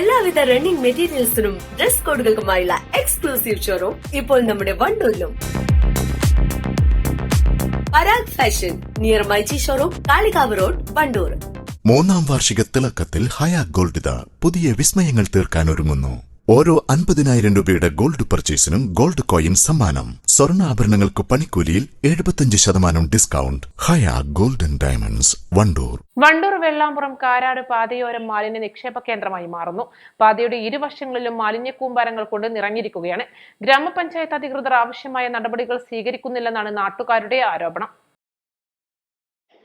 എല്ലാവിധ റണ്ണിംഗ് മെറ്റീരിയൽസിനും ഡ്രസ് കോഡുകൾക്കുമായുള്ള എക്സ്ക്ലൂസീവ് ഷോറൂം ഇപ്പോൾ നമ്മുടെ വണ്ടൂരിലും. Parag fashion near myG showroom Kalikavu road Wandoor മൂന്നാം വാർഷിക തിളക്കത്തിൽ ഹയാ ഗോൾഡ് പുതിയ വിസ്മയങ്ങൾ തീർക്കാൻ ഒരുങ്ങുന്നു. ഓരോ അൻപതിനായിരം രൂപയുടെ ഗോൾഡ് പർച്ചേസിനും ഗോൾഡ് കോയിൻ സമ്മാനം. സ്വർണാഭരണങ്ങൾക്ക് പണിക്കൂലിയിൽ എഴുപത്തിയഞ്ച് ശതമാനം discount. Haya golden diamonds Wandoor. Wandoor Vellampuram Karad പാതയോരം മാലിന്യ നിക്ഷേപ കേന്ദ്രമായി മാറുന്നു. പാതയുടെ ഇരുവശങ്ങളിലും മാലിന്യ കൂമ്പാരങ്ങൾ കൊണ്ട് നിറഞ്ഞിരിക്കുകയാണ്. ഗ്രാമപഞ്ചായത്ത് അധികൃതർ ആവശ്യമായ നടപടികൾ സ്വീകരിക്കുന്നില്ലെന്നാണ് നാട്ടുകാരുടെ ആരോപണം.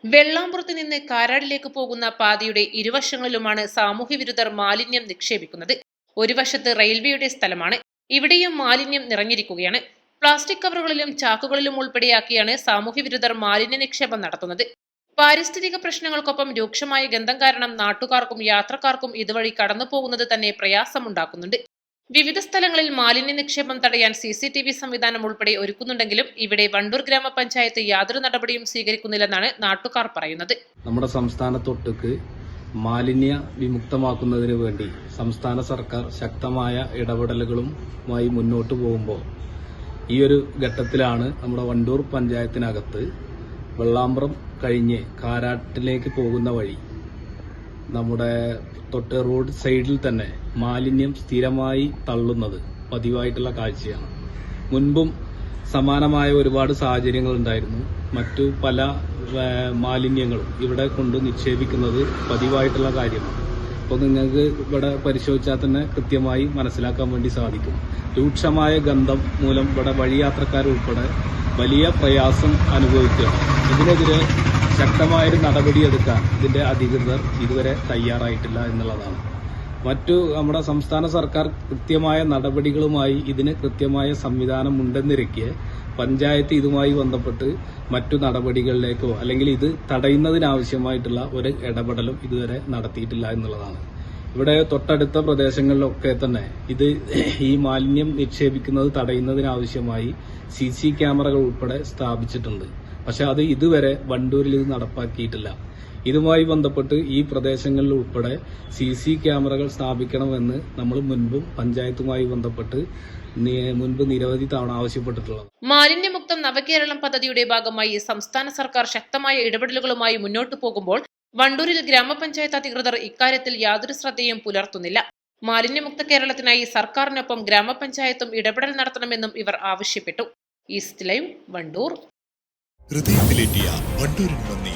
വെള്ളാമ്പുറത്ത് നിന്ന് കാരാടിലേക്ക് പോകുന്ന പാതയുടെ ഇരുവശങ്ങളിലുമാണ് സാമൂഹ്യ വിരുദ്ധർ മാലിന്യം നിക്ഷേപിക്കുന്നത്. ഒരു വശത്ത് റെയിൽവേയുടെ സ്ഥലമാണ് ഇവിടെയും മാലിന്യം നിറഞ്ഞിരിക്കുകയാണ്. പ്ലാസ്റ്റിക് കവറുകളിലും ചാക്കുകളിലും ഉൾപ്പെടെയാക്കിയാണ് സാമൂഹ്യ വിരുദ്ധർ മാലിന്യ നിക്ഷേപം നടത്തുന്നത്. പാരിസ്ഥിതിക പ്രശ്നങ്ങൾക്കൊപ്പം രൂക്ഷമായ ഗന്ധം കാരണം നാട്ടുകാർക്കും യാത്രക്കാർക്കും ഇതുവഴി കടന്നു പോകുന്നത് തന്നെ പ്രയാസമുണ്ടാക്കുന്നുണ്ട്. വിവിധ സ്ഥലങ്ങളിൽ മാലിന്യ നിക്ഷേപം തടയാൻ സി സി ടി വി സംവിധാനം ഉൾപ്പെടെ ഒരുക്കുന്നുണ്ടെങ്കിലും ഇവിടെ വണ്ടൂർ ഗ്രാമപഞ്ചായത്ത് യാതൊരു നടപടിയും സ്വീകരിക്കുന്നില്ലെന്നാണ് നാട്ടുകാർ പറയുന്നത്. നമ്മുടെ സംസ്ഥാനത്തൊട്ടുക്ക് മാലിന്യ വിമുക്തമാക്കുന്നതിന് വേണ്ടി സംസ്ഥാന സർക്കാർ ശക്തമായ ഇടപെടലുകളുമായി മുന്നോട്ട് പോകുമ്പോൾ ഈ ഒരു ഘട്ടത്തിലാണ് നമ്മുടെ വണ്ടൂർ പഞ്ചായത്തിനകത്ത് വെള്ളാമ്പ്രം കഴിഞ്ഞ് കാരാട്ടിലേക്ക് പോകുന്ന വഴി നമ്മുടെ തൊട്ട് റോഡ് സൈഡിൽ തന്നെ മാലിന്യം സ്ഥിരമായി തള്ളുന്നത് പതിവായിട്ടുള്ള കാഴ്ചയാണ്. മുൻപും സമാനമായ ഒരുപാട് സാഹചര്യങ്ങൾ ഉണ്ടായിരുന്നു മറ്റു പല മാലിന്യങ്ങളും ഇവിടെ കൊണ്ട് നിക്ഷേപിക്കുന്നത് പതിവായിട്ടുള്ള കാര്യമാണ്. അപ്പോൾ നിങ്ങൾക്ക് ഇവിടെ പരിശോധിച്ചാൽ തന്നെ കൃത്യമായി മനസ്സിലാക്കാൻ വേണ്ടി സാധിക്കും. രൂക്ഷമായ ഗന്ധം മൂലം ഇവിടെ വഴിയാത്രക്കാരുൾപ്പെടെ വലിയ പ്രയാസം അനുഭവിക്കുകയാണ്. ഇതിനെതിരെ ശക്തമായൊരു നടപടിയെടുക്കാൻ ഇതിന്റെ അധികൃതർ ഇതുവരെ തയ്യാറായിട്ടില്ല എന്നുള്ളതാണ്. മറ്റു നമ്മുടെ സംസ്ഥാന സർക്കാർ കൃത്യമായ നടപടികളുമായി ഇതിന് കൃത്യമായ സംവിധാനം ഉണ്ടെന്നിരിക്കെ പഞ്ചായത്ത് ഇതുമായി ബന്ധപ്പെട്ട് മറ്റു നടപടികളിലേക്കോ അല്ലെങ്കിൽ ഇത് തടയുന്നതിനാവശ്യമായിട്ടുള്ള ഒരു ഇടപെടലും ഇതുവരെ നടത്തിയിട്ടില്ല എന്നുള്ളതാണ്. ഇവിടെ തൊട്ടടുത്ത പ്രദേശങ്ങളിലൊക്കെ തന്നെ ഇത് ഈ മാലിന്യം നിക്ഷേപിക്കുന്നത് തടയുന്നതിനാവശ്യമായി സി സി ക്യാമറകൾ ഉൾപ്പെടെ സ്ഥാപിച്ചിട്ടുണ്ട്. പക്ഷെ അത് ഇതുവരെ വണ്ടൂരിൽ ഇത് നടപ്പാക്കിയിട്ടില്ല. ഇതുമായി ബന്ധപ്പെട്ട് ഈ പ്രദേശങ്ങളിൽ ഉൾപ്പെടെ സി സി ക്യാമറകൾ സ്ഥാപിക്കണമെന്ന് നമ്മൾ മുൻപും പഞ്ചായത്തുമായി ബന്ധപ്പെട്ട് മുൻപ് നിരവധി തവണ ആവശ്യപ്പെട്ടിട്ടുള്ളത്. മാലിന്യമുക്തം നവകേരളം പദ്ധതിയുടെ ഭാഗമായി സംസ്ഥാന സർക്കാർ ശക്തമായ ഇടപെടലുകളുമായി മുന്നോട്ടു പോകുമ്പോൾ വണ്ടൂരിൽ ഗ്രാമപഞ്ചായത്ത് അധികൃതർ ഇക്കാര്യത്തിൽ യാതൊരു ശ്രദ്ധയും പുലർത്തുന്നില്ല. മാലിന്യമുക്ത കേരളത്തിനായി സർക്കാരിനൊപ്പം ഗ്രാമപഞ്ചായത്തും ഇടപെടൽ നടത്തണമെന്നും ഇവർ ആവശ്യപ്പെട്ടു. East Live Wandoor. ഹൃദയത്തിലേറ്റിയ വണ്ടൂരിന് നന്ദി.